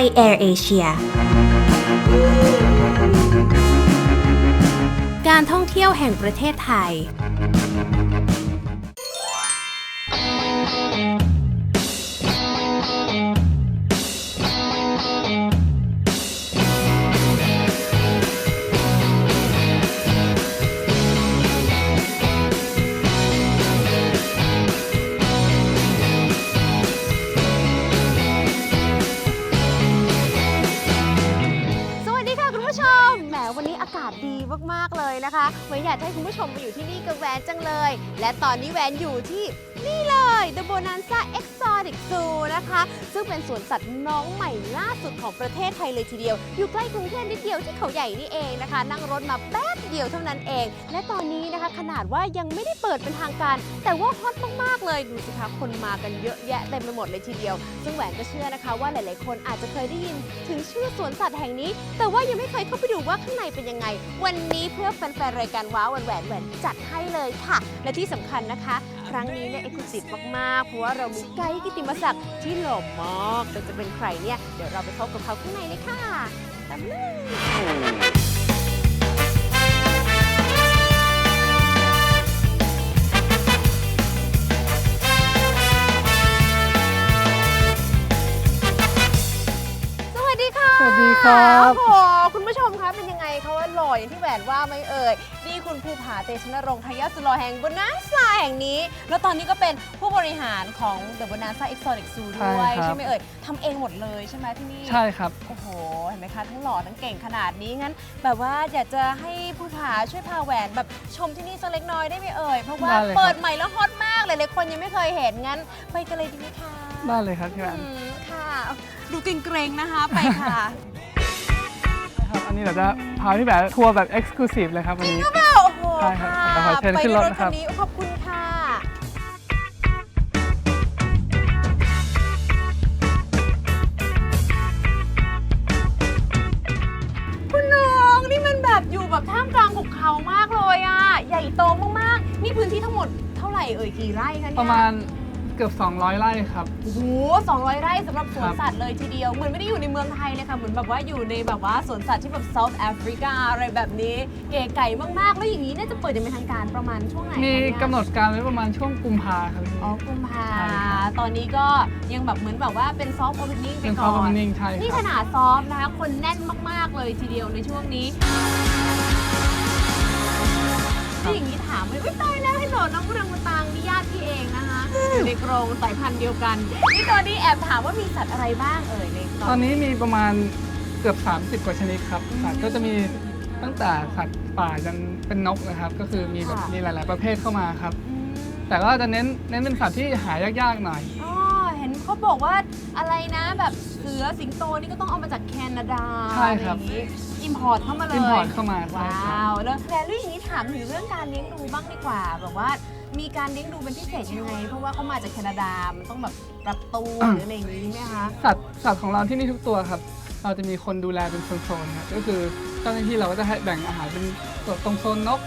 ยแอร์เอเชียการท่องเที่ยวแห่งประเทศไทย นะคะเหมือนอยากให้คุณผู้ชมมาอยู่ที่นี่กับแวนจังเลย และตอนนี้แวนอยู่ที่ นี่เลย The Bonanza Exotic Zoo นะคะ ซึ่งเป็นสวนสัตว์น้องใหม่ล่าสุดของประเทศไทยเลยทีเดียว อยู่ใกล้กรุงเทพนิดเดียวที่เขาใหญ่นี่เองนะคะ นั่งรถมาแป๊บเดียวเท่านั้นเอง และตอนนี้นะคะขนาดว่ายังไม่ได้เปิดเป็นทางการ แต่ว่าฮอตมากๆเลยดูสิคะคนมากันเยอะแยะเต็มไปหมดเลยทีเดียว ซึ่งแหวนก็เชื่อนะคะว่าหลาย ๆ คนอาจจะเคยได้ยินถึงชื่อสวนสัตว์แห่งนี้ แต่ว่ายังไม่เคยเข้าไปดูว่าข้างในเป็นยังไง วันนี้เพื่อแฟน ๆ รายการว้าวแหวนแหวนแหวนจัดให้เลยค่ะ และที่สำคัญนะคะ ครั้งนี้เนี่ยเอ็กซ์คลูซีฟมากๆ เพราะว่าเรามีไกด์กิติมศักดิ์ที่หล่อมากแต่จะเป็นใครเนี่ย เดี๋ยวเราไปพบกับเขาข้างในเลยค่ะตามมาเลยสวัสดีค่ะสวัสดีครับ โอ้โห คะว่าหล่ออย่างที่แหวนว่าไหมเอ่ย นี่คุณภูผาเตชนรงค์ทายาทสุดหล่อแห่งบนนาซาแห่งนี้ แล้วตอนนี้ก็เป็นผู้บริหารของ The Bonanza Exotic Zoo ด้วย ใช่ครับ ใช่ไหมเอ่ยทำเองหมดเลยใช่ไหมที่นี่ ใช่ครับ โอ้โห เห็นไหมคะทั้งหล่อทั้งเก่งขนาดนี้งั้น แบบว่าอยากจะให้ผู้ผาช่วยพาแหวนแบบชมที่นี่สักเล็กน้อยได้ไหมเอ่ย เพราะว่าได้เลยครับ เปิดใหม่แล้วฮอตมากหลายๆคนยังไม่เคยเห็นงั้น ไปกันเลยดีไหมคะได้เลยครับพี่แหวน อืมค่ะ ดูเกรงๆนะคะ ไปค่ะ ครับอันนี้เราจะพาพี่แหวนทัวร์แบบเอ็กซ์คลูซีฟเลยครับวันนี้โอ้โหใช่ครับค่ะเดี๋ยวขอเชิญไปขึ้นในรรถถนะคคัรับนนี้ขอบคุณค่ะคุณน้องนี่มันแบบอยู่แบบท่ามกลางหุบเขามากเลยอะ ใหญ่โตมากๆ นี่พื้นที่ทั้งหมดเท่าไหร่เอ่ยกี่ไร่คะเนี่ยประมาณ เกือบ 200 ไร่ครับ โอ้โห200 ไร่สำหรับสวนครับสัตว์เลยทีเดียว เหมือนไม่ได้อยู่ในเมืองไทยเลยค่ะ เหมือนแบบว่าอยู่ในแบบว่าสวนสัตว์ที่แบบเซาท์แอฟริกาอะไรแบบนี้ เก๋ไก่มาก ๆ แล้วอย่างนี้เนี่ยจะเปิดอย่างเป็นทางการประมาณช่วงไหนคะมีเนี่ยกำหนดการไว้ประมาณช่วงกุมภาครับพี่อ๋อกุมภาใช่ครับตอนนี้ก็ยังแบบเหมือนแบบว่าเป็นซอฟต์โอเพนนิ่งไปเป็นก่คออมนนิ่งใช่นี่คขรับนาดซอฟต์นะคะคนแน่นมาก ๆ เลยทีเดียวในช่วงนี้ ที่อย่างนี้ถามเลยไม่ตายแล้วให้โหลดน้องรังมาตังนี่ญาติพี่เองนะคะอยู่ในกรงสายพันธุ์เดียวกันนี่ตอนนี้แอบถามว่ามีสัตว์อะไรบ้างเอ่ยในตอนนี้มีประมาณเกือบ 30 กว่าชนิดครับสัตว์ก็จะมีตั้งแต่สัตว์ป่าจนเป็นนกนะครับ ก็คือมีแบบมีหลาย ๆ ประเภทเข้ามาครับ อืมแต่ก็จะเน้นเน้นเป็นสัตว์ที่หายากๆหน่อยอ๋อ เห็นเขาบอกว่าอะไรนะแบบเสือสิงโตนี่ก็ต้องเอามาจากแคนาดาใช่ครับ อิมพอร์ตเข้ามาเลยอิมพอร์ตเข้ามาใช่ครับว้าวแล้วแล้วเรื่องอย่างนี้ถามถึงเรื่องการเลี้ยงดูบ้างดีกว่าแบบว่ามีการเลี้ยงดูเป็นพิเศษยังไง เพราะว่าเขามาจากแคนาดามันต้องแบบปรับตัวหรืออะไรอย่างนี้ไหมคะสัตว์สัตว์ของเราที่นี่ทุกตัวครับ เราจะมีคนดูแลเป็นโซนๆครับก็คือเจ้าหน้าที่เราก็จะให้แบ่งอาหารเป็นตรงโซนนก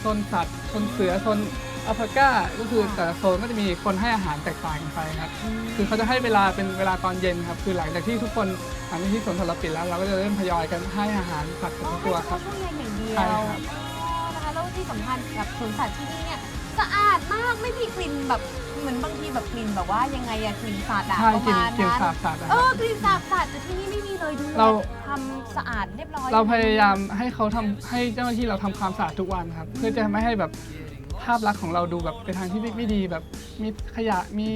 โซนสัตว์โซนเสือโซน อัลพาก้าก็คือแต่ละโซนก็จะมีคนให้อาหารแตกต่างกันไปครับ คือเขาจะให้เวลาเป็นเวลาตอนเย็นครับ คือหลังจากที่ทุกคนหลังจากที่สวนสัตว์เราปิดแล้ว เราก็จะเริ่มทยอยกันให้อาหารสัตว์ทุกตัวครับ ช่วงเย็นอย่างเดียวใช่ครับอ๋อนะคะแล้วที่สำคัญกับสวนสัตว์ที่นี่เนี่ยสะอาดมากไม่มีกลิ่นแบบเหมือนบางทีแบบกลิ่นแบบว่ายังไงอะกลิ่นสาดอะใช่ประกินมาณกินนั้นสาบสัตว์นะคเอรับ อกลิ่นสาบสัตว์แต่ที่นี่ไม่มีเลยดูเรา ทำสะอาดเรียบร้อยเราพยายามให้เขาทำให้เจ้าหน้าที่เราทำความสะอาดทุกวันครับ เพื่อจะไม่ให้แบบภาพลักษณ์ของเราดูแบบไปทางที่ไม่ดีแบบ มีขยะมี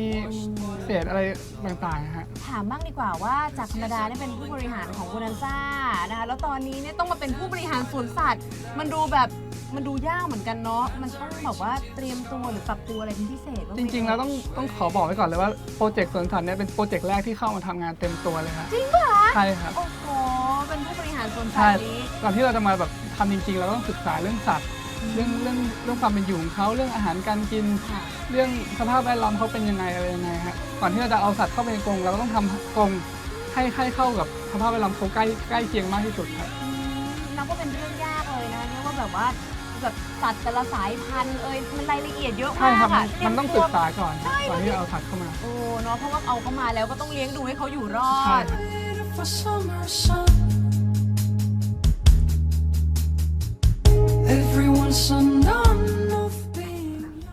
เศษอะไรต่างๆนะฮะ ถามบ้างดีกว่าว่าจากธรรมดาเนี่ยเป็นผู้บริหารของโบนันซ่านะคะแล้วตอนนี้เนี่ยต้องมาเป็นผู้บริหารสวนสัตว์ มันดูแบบมันดูยากเหมือนกันเนาะมันต้องแบบว่าเตรียมตัวหรือปรับตัวอะไรเป็นพิเศษบ้างไหจมริงๆแล้วต้องต้องขอบอกไว้ก่อนเลยว่าโปรเจกต์สวนสัตว์เนี่ยเป็นโปรเจกต์แรกที่เข้ามาทำงานเต็มตัวเลยครับจริงเหรอใช่ครับ โอ้โหเป็นผู้บริหารสวนสัใช่ตว์นี้ ก่อนที่เราจะมาแบบทำจริงๆ เราต้องศึกษาเรื่องสัตว์ เรื่องเรื่องเรื่องความเป็นอยู่ของเขาเรื่องอาหารการกิน ค่ะเรื่องสภาพแวดล้อมเขาเป็นยังไงอะไรยังไงครับก่อนที่เราจะเอาสัตว์เข้าไปในกรงเราก็ต้องทำกรงให้ให้เข้ากับสภาพแวดล้อมเขาใกล้ใกล้เคียงมากที่สุดครับ อืมนับว่าเป็นเรื่องยากเลยนะเนี่ยว่าแบบว่าแบบสัตว์แต่ละสายพันธุ์เอ้ยมันรายละเอียดเยอะใช่มากครับอะมันต้องเตรีศึยกตัวษาก่อนก่อนที่จะเอาสัตว์เข้ามา โอ้เนาะเพราะว่าเอาเข้ามาแล้วก็ต้องเลี้ยงดูให้เขาอยู่รอใช่ด ครับ for summer sun.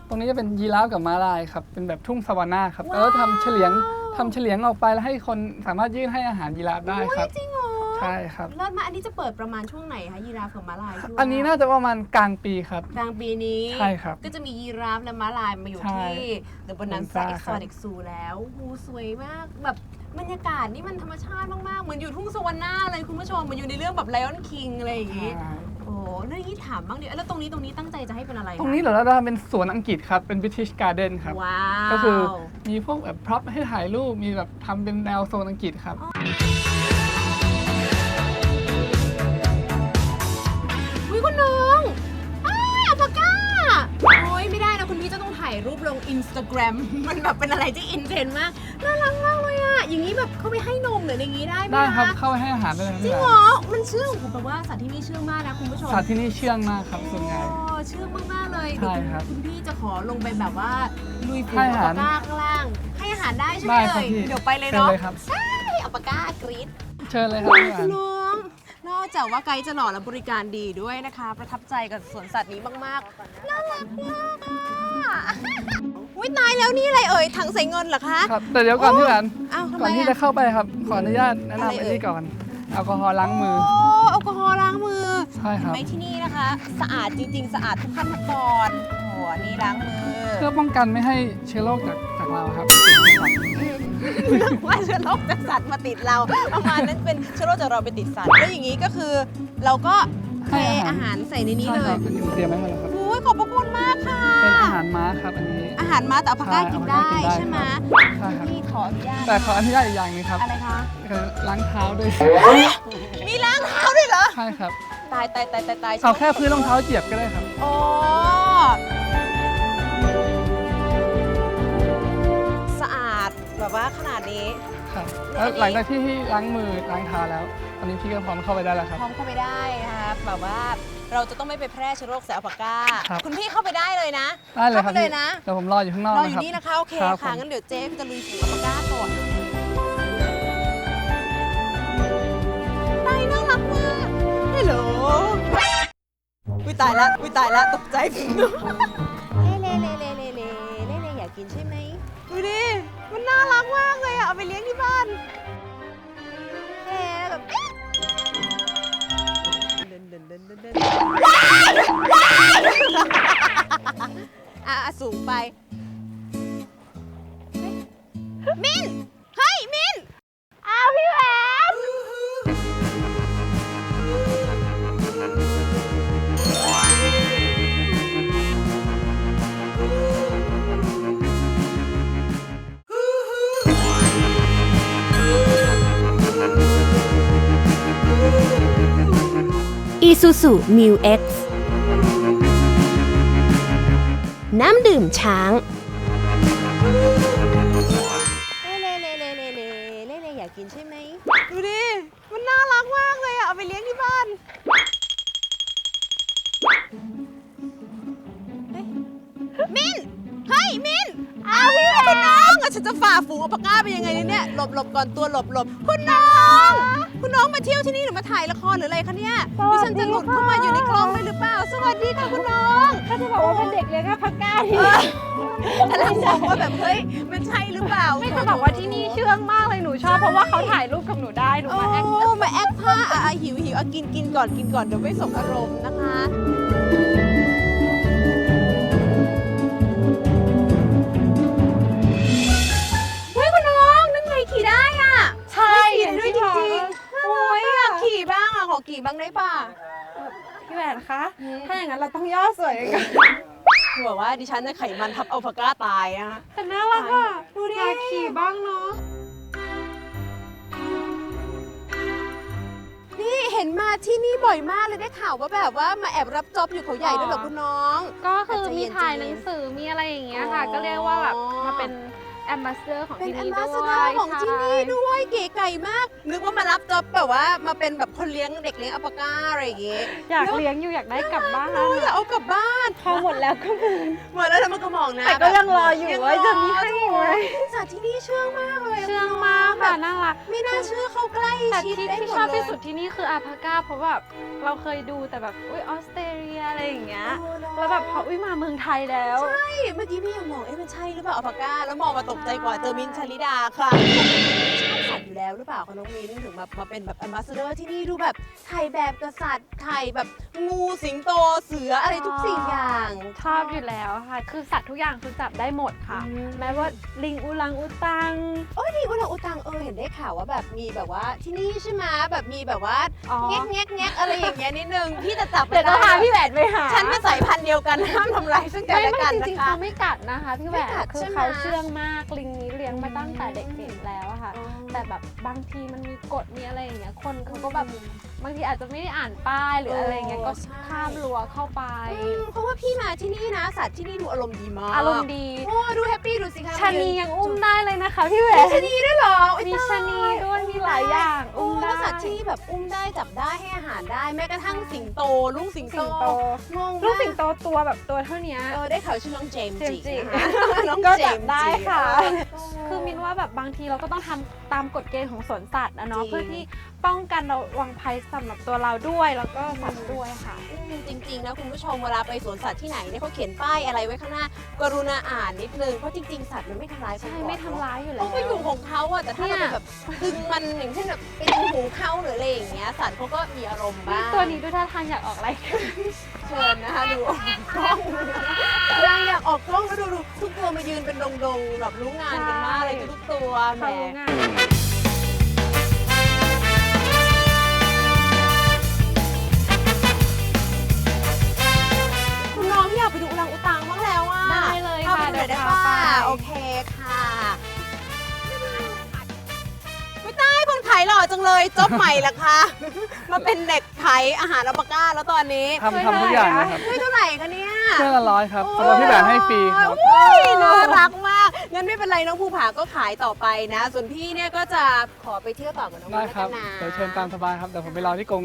ตรงนี้จะเป็นยีราฟกับม้าลายครับ เป็นแบบทุ่งสวานาครับ แล้วก็ทำเฉลียงทำเฉลียงออกไปแล้วให้คนสามารถยื่นให้อาหารยีราฟได้ครับ จริงเหรอใช่ครับเลิศมากอันนี้จะเปิดประมาณช่วงไหนคะยีราฟกับม้าลายช่วงอันนี้น่าจะประมาณกลางปีครับ กลางปีนี้ ใช่ครับ ก็จะมียีราฟและม้าลายมาอยู่ใช่ที่เดอะบนันใช่ซ่าครับเอ็กซ์โซนิกซูแล้วโอ้โหสวยมากแบบบรรยากาศนี่มันธรรมชาติมาก ๆ เหมือนอยู่ทุ่งสวรรค์หน้าเลยคุณผู้ชม เหมือนอยู่ในเรื่องแบบ Lion King อะไรอย่างงี้ ใช่โอ้เรื่องนี้ถามบ้างดิแล้วตรงนี้ตรงนี้ตั้งใจจะให้เป็นอะไรคะตรงนี้เดี๋ยวเราจะทำเป็นสวนอังกฤษครับ เป็น British Garden ครับ ว้าว ก็คือมีพวกแบบพร็อพให้ถ่ายรูป มีแบบทำเป็นแนวโซนอังกฤษครับวิ พี่จะต้องถ่ายรูปลง Instagram มันแบบเป็นอะไรที่อินเทรนด์มากน่ารักมากเลยอะอย่างนี้แบบเข้าไปให้นมหรืออย่างนี้ได้ไหมได้ครับคะเข้าไปให้อาหารได้เลยครับจริงพี่เหรหลานอมันเชื่องผมแปลว่าสัตว์ที่นี่เชื่องมากนะคุณผู้ชมสัตว์ที่นี่เชื่องมากครับส่วนใหญ่ โอ้เชื่องมากๆเลยใช่ครับเดี๋ยวคุณพี่จะขอลงไปแบบว่าลุยฝูให้งอาอัลหารปาก้าข้างล่าง ให้อาหารได้ใช่ไหมได้คเลรับยพี่เดี๋ยวไปเลยเชิญเนาะเลยครับ ใช่อัลปาก้ากรี๊ดเชิญเลยครับพี่หลานน้องน อกจากว่าไกด์จะหล่อและบริการดีด้วยนะคะ ประทับใจกับสวนสัตว์นี้มากๆน่ารักมากอะอุ้ยตายแล้วนี่อะไรเอ่ยถังใส่เงินเหรอคะ ครับแต่เดี๋ยวก่อนพี่หลานอ้าวทำไมก่อนที่จะอะ เข้าไปครับ ขออนุญาตแนะอะไรนำเอ่ไอ้นี่ก่อนแอลกอฮอล์ล้างมือ โอ้แอลกอฮอล์ล้างมือใช่ครับไม่ที่นี่นะคะ สะอาดจริงๆ สะอาดทุกขั้นทุกตอนโอ้โหอันนี่ล้างมือ เพื่อป้องกันไม่ให้เชื้อโรคจาก จากเราครับว่าเชื้อโรคจากสัตว์มาติดเราประมาณนั้นเป็นเชื้อโรคจากเราไปติดสัตว์แล้วอย่างนี้ก็คือเราก็เทให้อาหารอาหารใส่ในนี้ใช่เลครัยบอันนี้ผมเตรียมไว้ให้แล้วครับ โอ้ยขอบพระคุณมากค่ะ เป็นอาหารม้าครับอันนี้ อาหารมาแต่อัลปาก้าใช่กินได้อัลปาก้ากินได้ใช่ไหมใช่ครับ พี่ขออนุญาตแต่ขออนุญาตอีกอย่างหนึงครับอะไรคะคือล้างเท้าด้วยมีล้างเท้าด้วยเหรอ ใช่ครับ ตายตายตายตายตายเอาแค่พื้นรองเท้าเจียบก็ได้ครับ โอ้ แบบว่าขนาดนี้ ครับแล้แล้ววอันนี้หลังจากที่พี่ล้างมือล้างเท้าแล้ว ตอนนี้พี่ก็พร้อมเข้าไปได้แล้วครับ พร้อมเข้าไปได้นะคะแบบว่าเราจะต้องไม่ไปแพร่เชื้อโรคใส่อัลปาก้าครับคุณพี่เข้าไปได้เลยนะได้เลยคเข้ารับไปเลยพี่นะเดี๋ยวผมรออยู่ข้างนอกรอนะอคยู่รับนี่นะคะโอเคครับค่ะผม งั้นเดี๋ยวเจ๊จะลุยฝูงอัลปาก้าก่อนตายน่ารักมากฮัลโหลอุ้ยตายละอุ้ยตายละตกใจเล่เล่เล่เล่เล่เล่เล่เล่อยากกินใช่ไหมดูดิมั น่ารักมากเลยอะเอาไปเลี้ยงที่บ้านเล่แบบเอ๊ะเดินเดินเดินเดินเดินอะอะสูงไปมิน เฮ้ยมิน อ้าวพี่แหวน Isuzu Mu X น้ำดื่มช้างเล่เล่เล่เล่เล่เล่เล่อยากกินใช่ไหม ดูดิ มันน่ารักมากเลยอะเอาไปเลี้ยงที่บ้าน มิน เฮ้ย มิน เอาวพี่น้องอะฉันจะฝ่าฝูงอัลปาก้าไปยังไง หลบหลบก่อนตัวหลบหลบคุณน้อง คุณน้องมาเที่ยวที่นี่หรือมาถ่ายละครหรืออะไรคะเนี่ยดิฉันจะหลุดเข้ามาอยู่ในกล้องเลยหรือเปล่า สวัสดีค่ะคุณน้องถ้าจะบอกว่าเป็นเด็กเลยก็พักก้าที่กำลังมองว่าแบบเฮ้ยมันใช่หรือเปล่าไม่จะบอกว่าที่นี่เชื่องมากเลยหนูชอบเพราะว่าเขาถ่ายรูปกับหนูได้หนูโอ้มาแอคมาแอคท่าอะอะหิวหิวอะกินกินก่อนกินก่อนเดี๋ยวไม่สมอารมณ์นะคะ ขี่ได้ด้วยจริงๆโอ้ยอยากขี่บ้างอะขอขี่บ้างได้ป่ะ พี่แหวนคะถ้าอย่างนั้นเราต้องย่อสวยกันคือแบบว่าดิฉันจะไขมันทับอัลฟาก้าตายนะคะแต่น่ารักอะดูดิอยากขี่บ้างเนาะ นี่เห็นมาที่นี่บ่อยมากเลยได้ข่าวว่าแบบว่ามาแอบรับจ็อบอยู่เขาใหญ่ด้วยเหรอคุณน้อง ก็คือใจเย็มีนถ่ายใจเย็นหนังสือมีอะไรอย่างเงี้ยค่ะอ๋อก็เรียกว่าแบบมาเป็น แอมบาสเดอร์ของเป็นที่แอมนี่บาด้สวยเดอร์ของที่นี่ใช่ด้วยเก๋ไก่มาก นึกว่ามารับจ็อบแบบว่ามาเป็นแบบคนเลี้ยงเด็กเลี้ยงอัลปาก้าอะไรอย่างเงี้ยอยากเลี้ยงอยู่อยากได้กลับบ้านโอ้ยอยากเอากลับบ้านพอหมดแล้วก็มีหมดแล้วทำไมก็มองนะแต่ก็ยังรออยู่งว่าจะมีให้ไหม สัตว์ที่นี่เชื่องมากเลยเชื่องมากค่ะน่ารัก ไม่น่าเชื่อเขาใกล้แต่ชิดที่ได้ที่หมชอบดเลยที่สุดที่นี่คืออาพาก้าเพราะแบบเราเคยดูแต่แบบอุ้ยออสเตรเลียอะไรอย่างเงี้ยเออเนอะแล้วแบบพออุ้ยมาเมืองไทยแล้ว ใช่เมื่อกี้พี่ยังมองเอ๊ะมันใช่หรือเปล่าอัลปาก้าแล้วมองมาตกใจกว่าเจอมินท์ชลิดาค่ะชอบสัตว์อยู่แล้วหรือเปล่าคะน้องมินท์ถึงมามาเป็นแบบแอมบาสเดอร์ที่นี่ดูแบบถ่ายแบบกษัตริย์ถ่ายแบบ งูสิงโตเสืออะไรทุกสิ่งอย่าง ชอบอยู่แล้วค่ะ คือสัตว์ทุกอย่างคือจับได้หมดค่ะแม้ว่าลิงอุลังอุตังโอ้ยนี่อุลังอุตังเออเห็นได้ข่าวว่าแบบมีแบบว่าที่นี่ใช่ไหมแบบมีแบบว่าอ๋อแงกแงกแงกอะไรอย่างเงี้ยนิดนึงพี่จะจับไปเดี๋ยวจะพาพี่แหวนไปหาฉันเป็นสายพันธุ์เดียวกันห้ามทำร้ายซึ่งกันไม่และไม่กันจนะริงๆคะ เขาไม่กัดนะคะพี่แหวไม่นกัดคือใช่ไหมเขาเชื่องมากลิงนี้เลี้ยงมาตั้งแต่เด็กๆแล้วอะค่ะ แต่แบบบางทีมันมีกฎมีอะไรอย่างเงี้ยคนเขาก็แบบบางทีอาจจะไม่ได้อ่านป้ายหรืออะไรอย่างเงี้ยก็ใช่ข้ามรั้วเข้าไปอืมเพราะว่าพี่มาที่นี่นะสัตว์ที่นี่ดูอารมณ์ดีมากอารมณ์ดีโอ้ดูแฮปปี้ดูสิคะชะนียังอุ้มได้เลยนะคะพี่แหวมีนชะนีด้วยเหรอโอ๊ยมีตายชะนีด้วยมีหลายอย่างโอ้อุ้มได้แล้วสัตว์ที่นี่แบบอุ้มได้จับได้ให้อาหารได้แม้กระทั่งสิงโตลูกสิงโตสิงโตงงลูกมาสิงโตตัวแบบตัวเท่าเนี้ยเออได้ข่าวชื่อน้องเจมส์เจมส์จิจินะคะน้องก็เจจับมส์ได้จิค่ะเออคือมินว่าแบบบางทีเราก็ต้องทำตามกฎเกณฑ์ของสวนสัตว์นะเนาะจริงเพื่อที่ป้องกันระวังภัยสำหรับตัวเราด้วยแล้วก็สัตว์ด้วยค่ะ อืมจริงๆนะคุณผู้ชมเวลาไปสวนสัตว์ที่ไหนเนี่ยเขาเขียนป้ายอะไรไว้ข้างหน้า กรุณาอ่านนิดนึงเพราะจริงๆสัตว์มันไม่ทำร้ายคนใช่ก่อนไม่ทำร้ายอยู่แล้วเขาก็อยู่ของเขาอะแต่ถ้าเราเนี่ไปย แบบดึงมันอย่างเช่นแบบไปดึงหูเขาหรืออะไรอย่างเงี้ยสัตว์เขาก็มีอารมณ์บ้างตัวนี้ดูท่าทางอยากออกอะไรเชิญนะคะดูออกกล้องนางอยากออกกล้องแล้วดูดูทุกตัวมายืนเป็นดงๆแบบรู้งานกันมากเลยทุกตัวแหม เขารู้งาน โอเคค่ะ ไม่ได้คนขายหล่อจังเลยจบใหม่ละคะมาเป็นเด็กขายอาหารอัลปาก้าแล้วตอนนี้ทำทำทุกอย่างนะครับไม่เท่าไหร่คะเนี่ยเครื่องละร้อยครับสำหรับพี่แหวนให้ฟรีครับโอ้ยน่ารักมากงั้นไม่เป็นไรน้องภูผาก็ขายต่อไปนะ ส่วนพี่เนี่ยก็จะขอไปเที่ยวต่อกับน้องได้มิ้นครับแล้วกันนะเดี๋ยวเชิญตามสบายครับเดี๋ยวผมไปรอที่กรง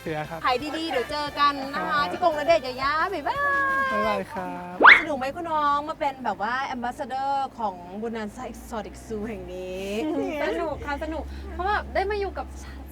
เสือครับ ขายดีๆ เดี๋ยวเจอกันนะคะที่กรงระเดชยายาบ๊ายบาย บ๊ายบายครับ สนุกไหมคุณน้องมาเป็นแบบว่าแอมบาสเดอร์ของบุนันไซซ์ซอดิกซูแห่งนี้ สนุกค่ะสนุก เพราะแบบได้มาอยู่กับ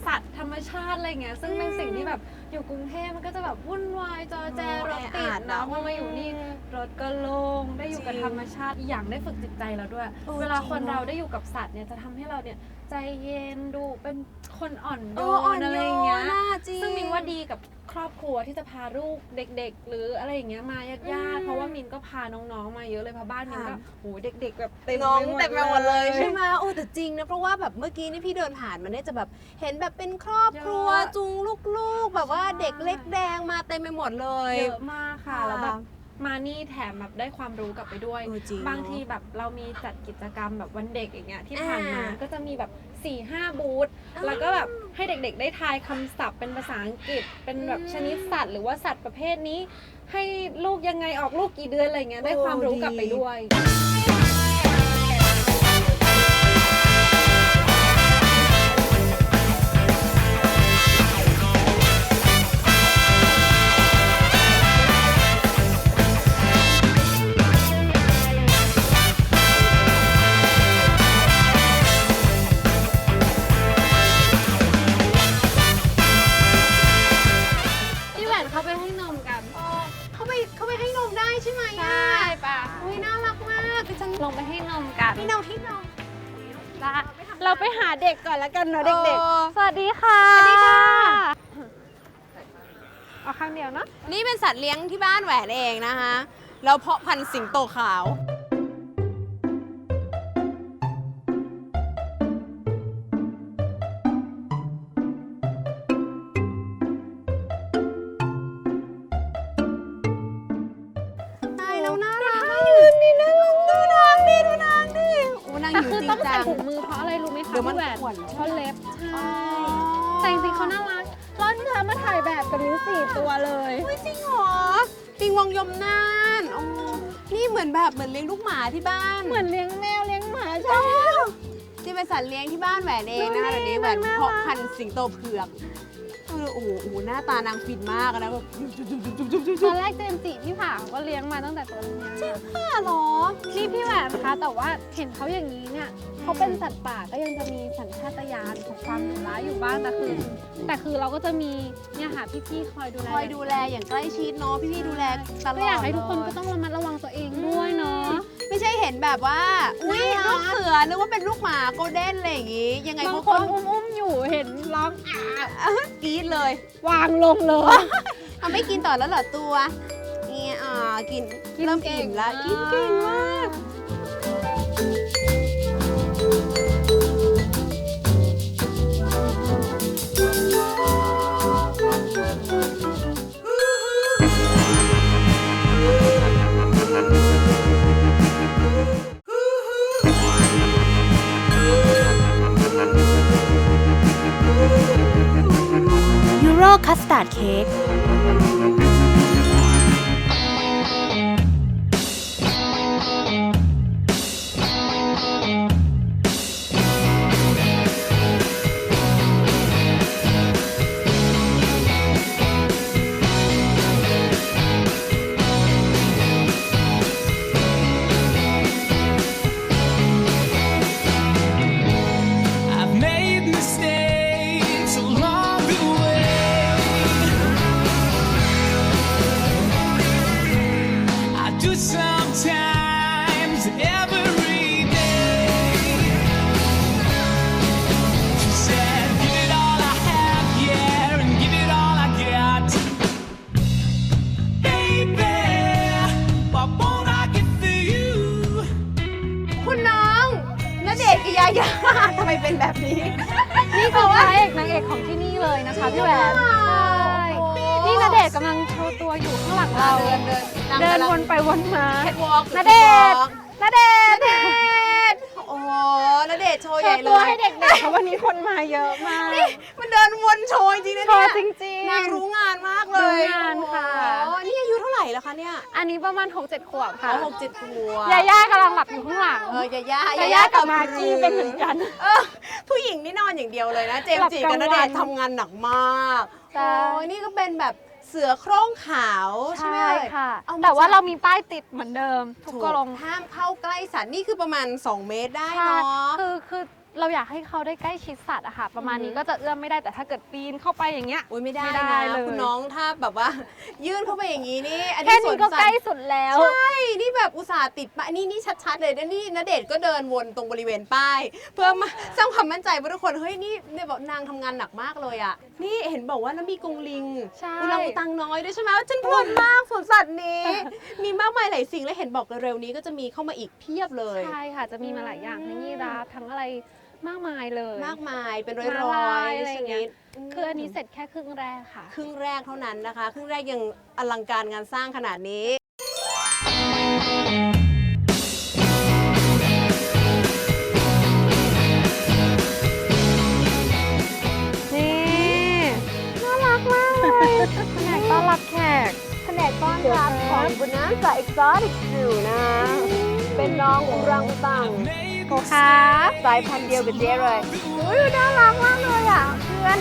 สัตว์ธรรมชาติอะไรเงี้ยซึ่งเป็นสิ่งที่แบบอยู่กรุงเทพมันก็จะแบบวุ่นวายจอแจรถติดนะพอมาอยู่นี่รถก็โล่งได้อยู่กับธรรมชาติอีกอย่างได้ฝึกจิตใจเราด้วยเออเวลาจริงคนเนอะเราได้อยู่กับสัตว์เนี่ยจะทำให้เราเนี่ย ใจเย็นดูเป็นคนอ่อนโยเอออ่อนนอะไรโยอย่างเงี้ยนน่าจริงซึ่งมินว่าดีกับครอบครัวที่จะพาลูกเด็ก ๆ หรืออะไรอย่างเงี้ยมาญาติๆเพราะว่ามินก็พาน้องๆมาเยอะเลยเพราะบ้านมินก็ค่ะโหเด็ก ๆ แบบเต็มน้องไปหมดเต็มไปหมดเลยใช่ไหมโอ้แต่จริงนะเพราะว่าแบบเมื่อกี้นี่พี่เดินผ่านมันเนี่ยจะแบบเห็นแบบเป็นครอบครัวเยอะจูงลูกๆ แบบว่าเด็กเล็กแดงมาเต็มไปหมดเลยเยอะมากค่ะค่ะแล้วแบบ มานี่แถมแบบได้ความรู้กลับไปด้วย เออจริงบางทีแบบเรามีจัดกิจกรรมแบบวันเด็กอย่างเงี้ยที่ผ่านมาอ่า ก็จะมีแบบ4ี่ห้าบูธอ่าแล้วก็แบบให้เด็กๆ ได้ทายคำศัพท์เป็นภาษาอังกฤษ เป็นแบบอืมชนิดสัตว์ หรือว่าสัตว์ประเภทนี้ ให้ลูกยังไงออกลูกกี่เดือนอะไรเงี้ยได้ความรู้กลับไปด้วยพี่ ได้เราไปหาเด็กก่อนแล้วกันเนาะเอเด็กอๆสวัสดีค่ะ สวัสดีค่ะ เอาข้างเดียวเนาะ นี่เป็นสัตว์เลี้ยงที่บ้านแหวนเองนะคะ เราเพาะพันธุ์สิงโตขาว แบบเหมือนเลี้ยงลูกหมาที่บ้านเหมือนเลี้ยงแมวเลี้ยงหมาใช่ ที่เป็นสัตว์เลี้ยงที่บ้านแหวนเองนะคะดูเดี๋ยวดินี้แหวนมันน่ารัก เพาะพันธุ์สิงโตเผือก เออโอ้โหโอ้โหหน้าตานางฟินมากอะนะแบบจุ๊บจุ๊บจุ๊บจุ๊บจุ๊บจุ๊บตจุ๊อบนแรกเจมส์จิพี่ผาเขาก็เลี้ยงมาตั้งแต่ตัวเนี้ยบ้าเหรอ นี่พี่แหวนคะแต่ว่าเห็นเขาอย่างนี้เนี่ยเขาเป็นสัตว์ป่าก็ยังจะมีสัญชาตญาณของความดุร้ายอยู่บ้างแต่คือ แต่คือเราก็จะมีเนี่ยค่ะพี่ๆคอยดูแลคอยดูแลอย่างใกล้ชิดเนาะพี่ๆดูแลตลอดก็อยากให้ทุกคนเลยก็ต้องระมัดระวังตัวเองด้วยเนาะไม่ใช่เห็นแบบว่า อุ้ยน่ารัลูกกเสือนึกว่าเป็นลูกหมาโกลเด้นอะไรอย่างงี้ ยังไงบางเขาคก็นอุ้มๆอ ยู่เห็นร้องอะกรี๊ดเลย วางลงเลยเอาไม่กินต่อแล้วเหรอตัวเนี่ยอ่ากินกินเริ่มเก่อิ่งมแล้วมาก กินเก่งมาก คัสตาร์ดเค้ก นแบบนี้นี่คือพระเอกนางเอกของที่นี่เลยนะคะพี่แหวนใช่นี่ณเดชน์กำลังโชว์ตัวอยู่ข้างหลังเรา เดินเดินเดินวนไปวนมาแคทวอล์กณเดชน์ณเดชน์โอ้โหณเดชน์โชว์โชใหญ่ว์เลตัวยให้เด็กๆเพราะวันนี้คนมาเยอะมาก มันเดินวนโชว์จริงๆนะโชเนี่ยว์จริงๆ นางรู้งานมากเลยรู้งานค่ะ โอ้โหนี่อายุเท่า ไหร่แล้วคะเนี่ยอันนี้ประมาณ 6-7 ขวบค่ะอ๋อหกเจ็ดขวบยาย่ากำลังหลับอยู่ข้างหลัง เออยาย่ายาย่ากับมากกี้เป็นเหมือนกัน เออผู้หญิงนี่นอนอย่างเดียวเลยนะ เจมส์จีหลักับบกณลางเดวันชน์ทำงานหนักมากใช่ โอ้ยนี่ก็เป็นแบบเสือโคร่งขาวใช่ไหมใช่ค่ะ เอามแต่ว่าจกเรามีป้ายติดเหมือนเดิม ทุกถูกรงห้ามเข้าใกล้สัตว์นี่คือประมาณ 2 เมตรได้ใช่เนาะ คือคือ เราอยากให้เขาได้ใกล้ชิดสัตว์อะค่ะ ประมาณอือฮึนี้ก็จะเอื้อมไม่ได้แต่ถ้าเกิดปีนเข้าไปอย่างเงี้ย อุ้ยไม่ได้ไม่ได้นะเลย คุณน้องถ้าแบบว่า ยื่นเข้าไปอย่างนี้นี่อันแค่นี้สวนี้นก็สัใกตล้ว์สุดแล้ว ใช่นี่แบบอุตส่าห์ติดป้ายนี่นี่ชัดๆเลยนะนี่ณเดชน์ก็เดินวนตรงบริเวณป้าย เพื่อมาสร้างความมั่นใจว่าทุกคนเฮ้ยนี่เนี่ยบอกนางทำงานหนักมากเลยอะนี่เห็นบอกว่าแล้วมีกรงลิงใช่ อุลังอุตังน้อยด้วยใช่ไหมฉันเพลินมากสวนสัตว์นี้ มีมากมายหลายสิ่งและเห็นบอกเร็วๆนี้ก็จะมีเข้ามาอีกเพียบเลย ใช่ค่ะ จะมีมาหลายอย่างทั้งยีราฟทั้งอะไร มากมายเลย มากมายเป็นร้อยม้าร้อลายยอะไรชอย่างเงี้นิย ดคืออันนี้เสร็จแค่ครึ่งแรกค่ะ ครึ่งแรกเท่านั้นนะคะ ครึ่งแรกยังอลังการงานสร้างขนาดนี้ นี่ น่ารักมากเลยแผนกต้อนรับแขก แผนกต้อนรับของบุญน้ำจากเอ็กซอติกอยู่นะ เป็นน้องอุรังอุตัง โกครับสายพันธุ์เดียวกับเจ๊เลยอุ้ยน่ารักมากเลยอะเพื่อน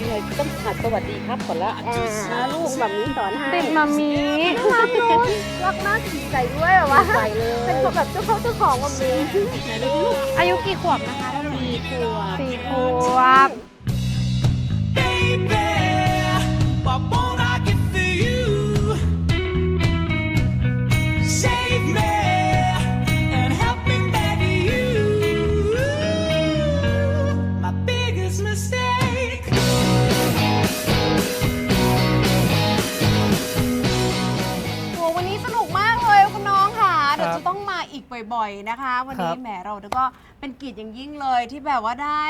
ยังไงต้องหัดสวัสดีครับก่อนละอ่าลูกแบบนี้สอนให้ติดมามีน่ารักเลยรักมากดีใจด้วยแบบว่าใส่เลยเป็นแบบเจ้าเขาเจ้าของแบบนี้อายุกี่ขวบนะคะสี่ตัวสี่ขวบ บ่อยๆ นะคะ วันนี้ครับ แหมเราก็เป็นเกียรติอย่างยิ่งเลยที่แบบว่าได้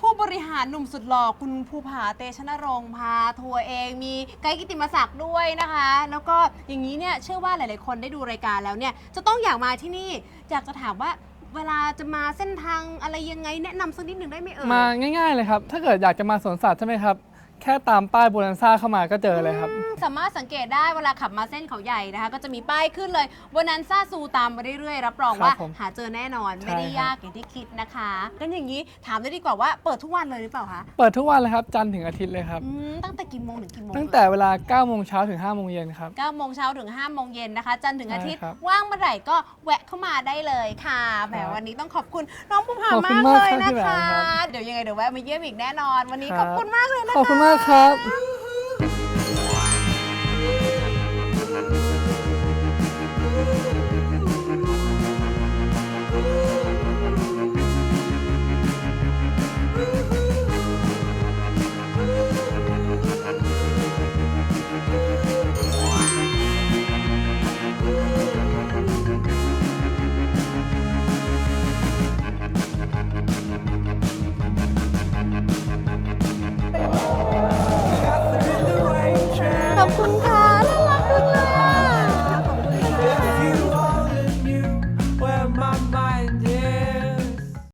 ผู้บริหารหนุ่มสุดหล่อคุณภูผาเตชะนรงค์พาทัวร์เองมีไกด์กิติมศักดิ์ด้วยนะคะ แล้วก็อย่างนี้เนี่ยเชื่อว่าหลายๆ คนได้ดูรายการแล้วเนี่ยจะต้องอยากมาที่นี่อยากจะถามว่าเวลาจะมาเส้นทางอะไรยังไงแนะนำสักนิดหนึ่งได้ไหมเอ่ย มาง่ายๆเลยครับ ถ้าเกิดอยากจะมาสวนสัตว์ใช่ไหมครับ แค่ตามป้ายโบนันซ่าเข้ามาก็เจอเลยครับ สามารถสังเกตได้เวลาขับมาเส้นเขาใหญ่นะคะ ก็จะมีป้ายขึ้นเลยบนนั้นซ่าซูตามมาเรื่อยๆรับรองครับว่าผมหาเจอแน่นอนใช่ ไม่ได้ครับยากอย่างที่คิดนะคะกันอย่างนี้ถามได้ดีกว่าว่าเปิดทุกวันเลยหรือเปล่าคะเปิดทุกวันเลยครับ จันทร์ถึงอาทิตย์เลยครับ อืมตั้งแต่กี่โมงถึงกี่โมงตั้งแต่เวลา9โมงเช้าถึง5โมงเย็นครับ 9โมงเช้าถึง5โมงเย็นนะคะ จันทร์ถึงอาทิตย์ ใช่ครับว่างเมื่อไหร่ก็แวะเข้ามาได้เลยค่ะแหมครับวันนี้ต้องขอบคุณน้องภูผาขอบคุมาณกมากเลยครับนะพี่แหวคะนครับเดี๋ยวยังไงเดี๋ยวแวะมาเยี่ยมอีกแน่นอน วันนี้คขรับอบคุณมากเลยนะคะขอบคุณมากครับ